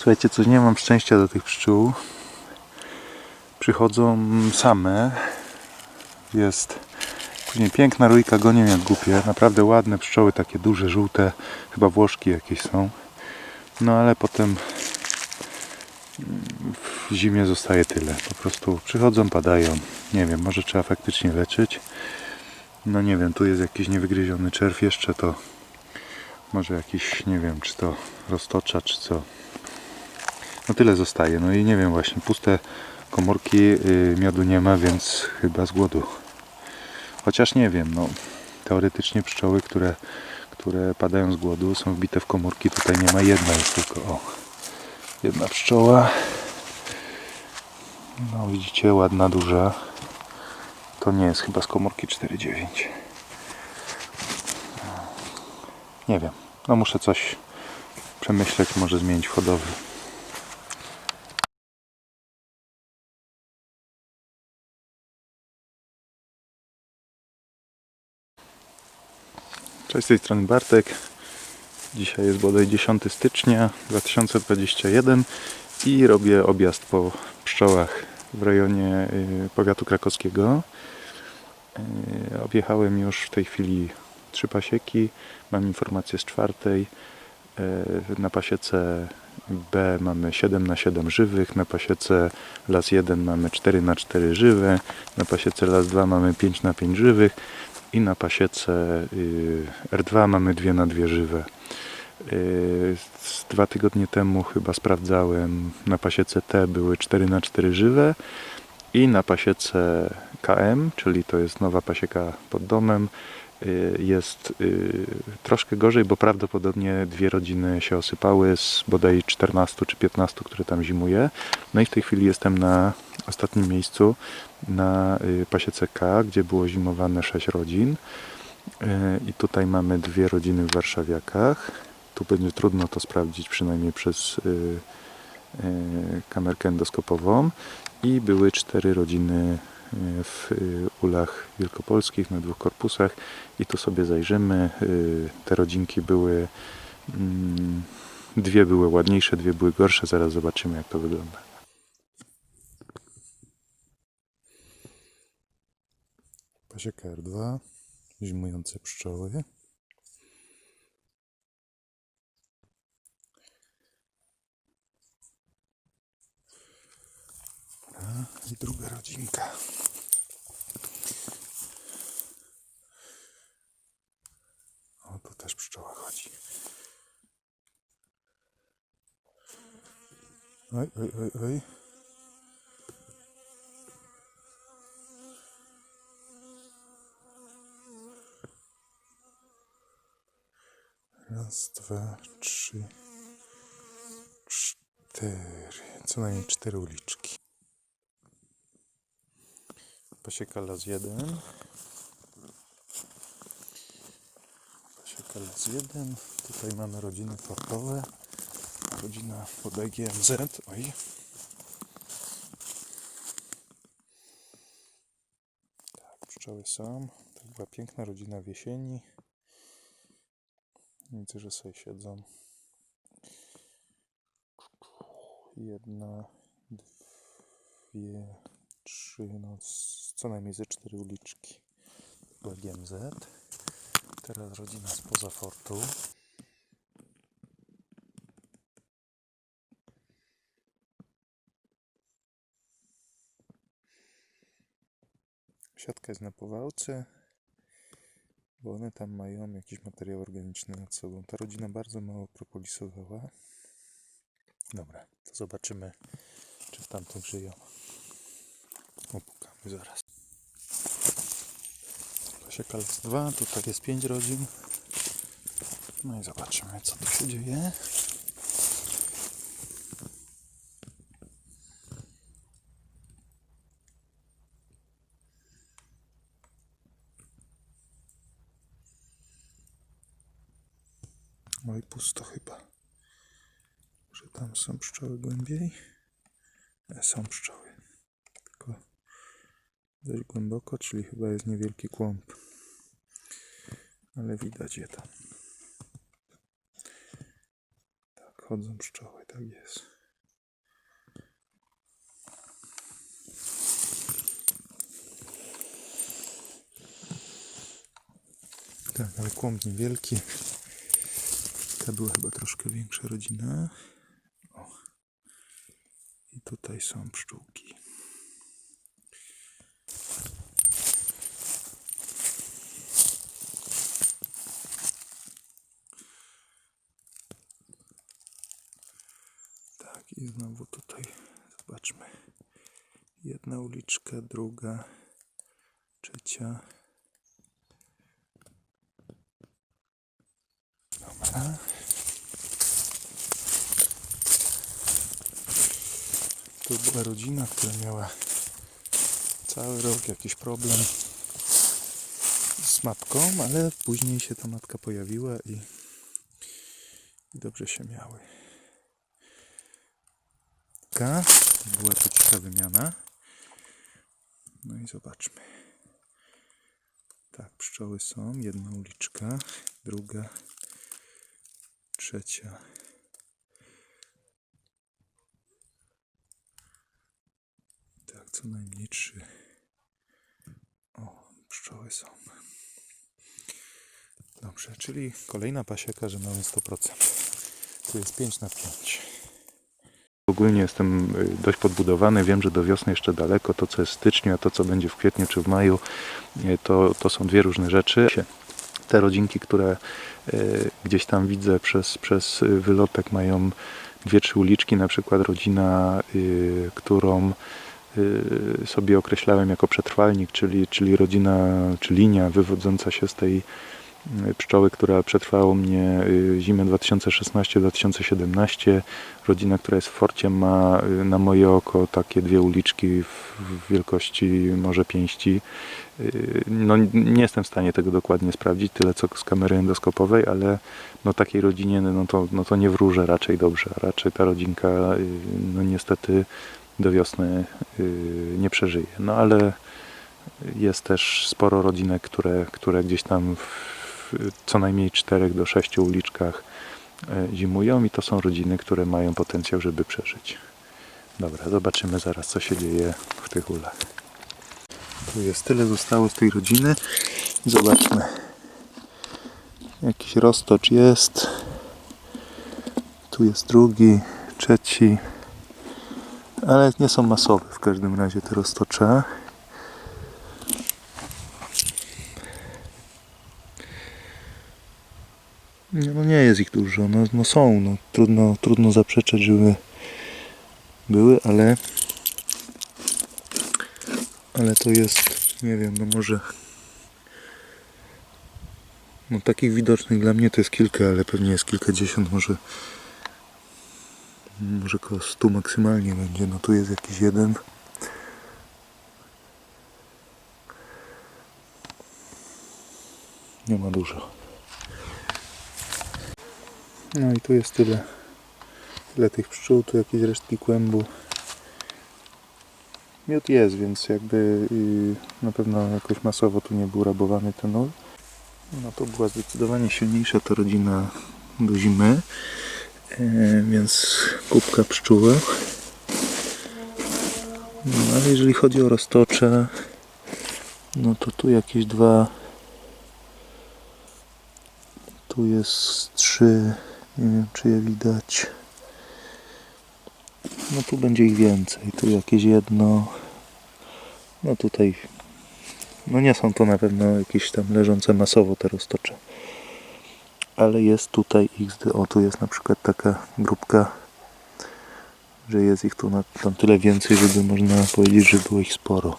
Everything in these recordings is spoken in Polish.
Słuchajcie, coś nie mam szczęścia do tych pszczół. Przychodzą same. Jest później piękna rójka, gonią jak głupie. Naprawdę ładne pszczoły, takie duże, żółte. Chyba włoszki jakieś są. No ale potem w zimie zostaje tyle. Po prostu przychodzą, padają. Nie wiem, może trzeba faktycznie leczyć. No nie wiem, tu jest jakiś niewygryziony czerw jeszcze, to może jakiś, nie wiem, czy to roztocza, czy co. No tyle zostaje. No i nie wiem właśnie, puste komórki, yy, miodu nie ma, więc chyba z głodu. Chociaż nie wiem, no teoretycznie pszczoły, które, które padają z głodu są wbite w komórki. Tutaj nie ma jedna, jest tylko o, jedna pszczoła. No widzicie, ładna, duża. To nie jest chyba z komórki 4,9. Nie wiem. No muszę coś przemyśleć, może zmienić w Cześć, z tej strony Bartek. Dzisiaj jest bodaj 10 stycznia 2021 i robię objazd po pszczołach w rejonie y, powiatu krakowskiego. Y, Objechałem już w tej chwili trzy pasieki. Mam informację z czwartej. Y, Na pasiece B mamy 7 na 7 żywych, na pasiece las 1 mamy 4 na 4 żywe, na pasiece las 2 mamy 5 na 5 żywych i na pasiece y, R2 mamy 2 na 2 żywe. Y, z Dwa tygodnie temu chyba sprawdzałem, na pasiece T były 4 na 4 żywe i na pasiece KM, czyli to jest nowa pasieka pod domem, y, jest troszkę gorzej, bo prawdopodobnie dwie rodziny się osypały z bodaj 14 czy 15, które tam zimuje. No i w tej chwili jestem na ostatnim miejscu, na y, pasiece K, gdzie było zimowane 6 rodzin. Y, I tutaj mamy dwie rodziny w Warszawiakach. Tu będzie trudno to sprawdzić, przynajmniej przez y, kamerkę endoskopową. I były cztery rodziny w ulach wielkopolskich na dwóch korpusach. I tu sobie zajrzymy. Te rodzinki były. mm, Dwie były ładniejsze, dwie były gorsze. Zaraz zobaczymy, jak to wygląda. Pasieka R2, zimujące pszczoły. Dobra, I druga rodzinka. O, tu też pszczoła chodzi. Oj, oj, oj, oj. Dwa, trzy, cztery. Co najmniej cztery uliczki. Pasieka las jeden. Pasieka las jeden. Tutaj mamy rodziny portowe. Rodzina bodaj GMZ. Oj. Tak, pszczoły są. To była piękna rodzina w jesieni. Widzę, że sobie siedzą. Jedna, dwie, trzy, no co najmniej ze cztery uliczki. Była GMZ. Teraz rodzina spoza fortu. Siatka jest na powałce, bo one tam mają jakiś materiał organiczny nad sobą. Ta rodzina bardzo mało propolisowała. Dobra, to zobaczymy, czy w tamtych żyją. Opukamy zaraz. Pasieka las 2, tutaj jest 5 rodzin. No i zobaczymy, co tu się dzieje. Oj, pusto chyba. Że tam są pszczoły głębiej? E, Są pszczoły. Tylko dość głęboko, czyli chyba jest niewielki kłąb. Ale widać je tam. Tak, chodzą pszczoły, tak jest. Tak, ale kłąb niewielki. Ta była chyba troszkę większa rodzina. O. I tutaj są pszczółki. Tak, i znowu tutaj zobaczmy. Jedna uliczka, druga, trzecia. Była rodzina, która miała cały rok jakiś problem z matką, ale później się ta matka pojawiła i, i dobrze się miały. Taka była to cicha wymiana. No i zobaczmy. Tak, pszczoły są. Jedna uliczka, druga, trzecia. Tak, co najmniej trzy. O, pszczoły są. Dobrze, czyli kolejna pasieka, że mamy 100%. Tu jest 5 na 5. Ogólnie jestem y, dość podbudowany. Wiem, że do wiosny jeszcze daleko. To, co jest w styczniu, a to, co będzie w kwietniu czy w maju, y, to, to są dwie różne rzeczy. Te rodzinki, które y, gdzieś tam widzę przez, przez wylotek, mają dwie, trzy uliczki. Na przykład rodzina, którą sobie określałem jako przetrwalnik, czyli, czyli rodzina, czy linia wywodząca się z tej y, pszczoły, która przetrwała mnie y, zimę 2016-2017. Rodzina, która jest w Forcie, ma y, na moje oko takie dwie uliczki w, wielkości może pięści. Y, No, nie jestem w stanie tego dokładnie sprawdzić, tyle co z kamery endoskopowej, ale no, takiej rodzinie no to, no to nie wróżę raczej dobrze. Raczej ta rodzinka y, no, niestety do wiosny y, nie przeżyje. No ale jest też sporo rodzinek, które, które gdzieś tam w co najmniej 4 do 6 uliczkach e, zimują i to są rodziny, które mają potencjał, żeby przeżyć. Dobra, zobaczymy zaraz co się dzieje w tych ulach. Tu jest tyle zostało z tej rodziny. Zobaczmy. Jakiś roztocz jest. Tu jest drugi, trzeci. Ale nie są masowe. W każdym razie te roztocze. No nie jest ich dużo, no, no są, no. Trudno, trudno zaprzeczać, żeby były, ale ale to jest, nie wiem, no może no takich widocznych dla mnie to jest kilka, ale pewnie jest kilkadziesiąt, może może około stu maksymalnie będzie, no tu jest jakiś jeden. Nie ma dużo. No i tu jest tyle, tyle tych pszczół, tu jakieś resztki kłębu. Miód jest, więc jakby y, na pewno jakoś masowo tu nie był rabowany ten ul. No to była zdecydowanie silniejsza ta rodzina do zimy, więc kubka pszczółek. No ale jeżeli chodzi o roztocze, no to tu jakieś dwa, tu jest trzy, nie wiem czy je widać. No tu będzie ich więcej. Tu jakieś jedno. No tutaj. No nie są to na pewno jakieś tam leżące masowo te roztocze. Ale jest tutaj ich. O tu jest na przykład taka grupka, że jest ich tu na, tam tyle więcej, żeby można powiedzieć, że było ich sporo.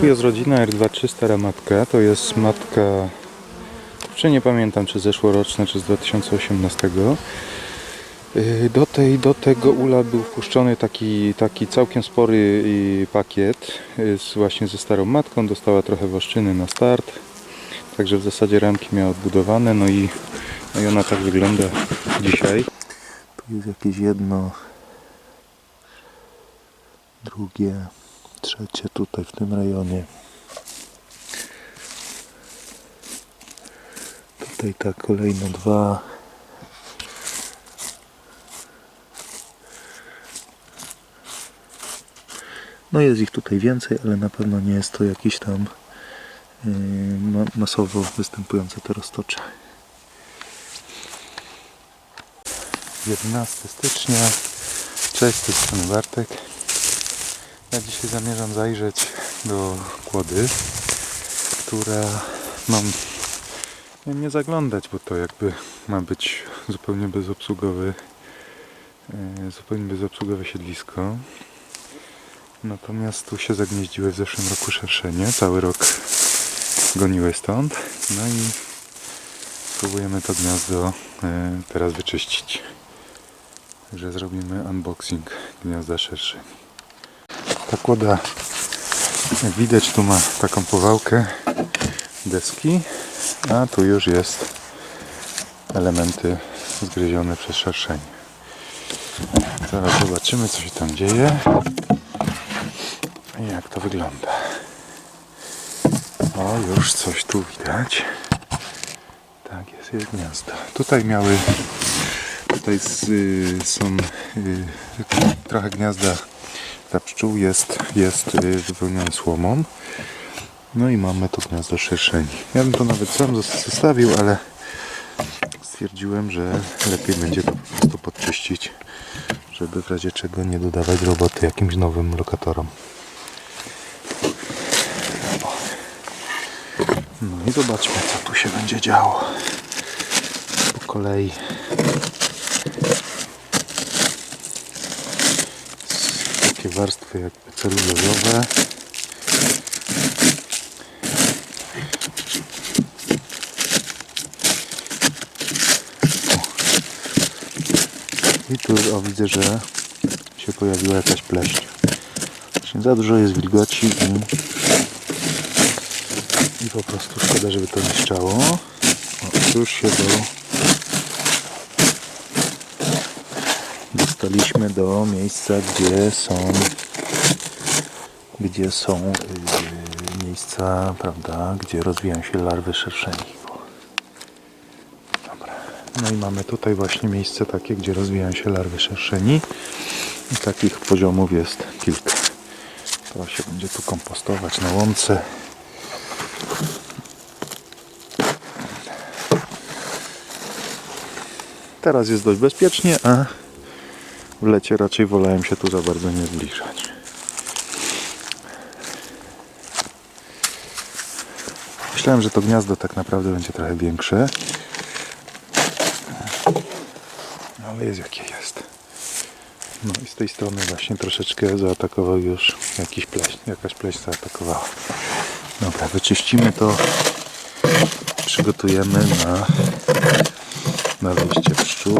Tu jest rodzina R23 stara matka. To jest matka czy nie pamiętam, czy zeszłoroczne, czy z 2018. Yy, Do, tej, do tego ula był wpuszczony taki, taki całkiem spory yy, pakiet yy, z, właśnie ze starą matką. Dostała trochę waszczyny na start. Także w zasadzie ramki miała odbudowane, no i, no i ona tak wygląda dzisiaj. Tu jest jakieś jedno, drugie, trzecie tutaj w tym rejonie. Tutaj tak kolejne dwa. No jest ich tutaj więcej, ale na pewno nie jest to jakiś tam masowo występujące te roztocze. 11 stycznia. Cześć, tej strony Bartek. Ja dzisiaj zamierzam zajrzeć do kłody, która mam nie, nie zaglądać, bo to jakby ma być zupełnie bezobsługowy e, zupełnie bezobsługowe siedlisko. Natomiast tu się zagnieździły w zeszłym roku szerszenie. Cały rok goniły stąd. No i spróbujemy to gniazdo e, teraz wyczyścić. Także zrobimy unboxing gniazda szerszeni. Ta kłoda, jak widać, tu ma taką powałkę deski, a tu już jest elementy zgryzione przez szerszenie. Zaraz zobaczymy, co się tam dzieje i jak to wygląda. O, już coś tu widać. Tak, jest, jest gniazdo. Tutaj miały, tutaj z, y, są y, trochę gniazda dla pszczół jest, jest y, wypełnione słomą. No i mamy tu gniazdo szerszeni. Ja bym to nawet sam zos- zostawił, ale stwierdziłem, że lepiej będzie to po prostu podczyścić, żeby w razie czego nie dodawać roboty jakimś nowym lokatorom. No i zobaczmy, co tu się będzie działo. Po kolei. Takie warstwy jakby celulozowe. I tu o, widzę, że się pojawiła jakaś pleśń. Właśnie za dużo jest wilgoci i, i po prostu szkoda, żeby to niszczało. O, już się do... Dostaliśmy do miejsca, gdzie są gdzie są yy, miejsca, prawda, gdzie rozwijają się larwy szerszeni. Dobra. No i mamy tutaj właśnie miejsce takie, gdzie rozwijają się larwy szerszeni. I takich poziomów jest kilka. To się będzie tu kompostować na łące. Teraz jest dość bezpiecznie, a w lecie raczej wolałem się tu za bardzo nie zbliżać. Myślałem, że to gniazdo tak naprawdę będzie trochę większe. Ale jest jakie jest. No i z tej strony właśnie troszeczkę zaatakował już jakiś pleśń, jakaś pleśń zaatakowała. Dobra, wyczyścimy to. Przygotujemy na, na wyjście pszczół.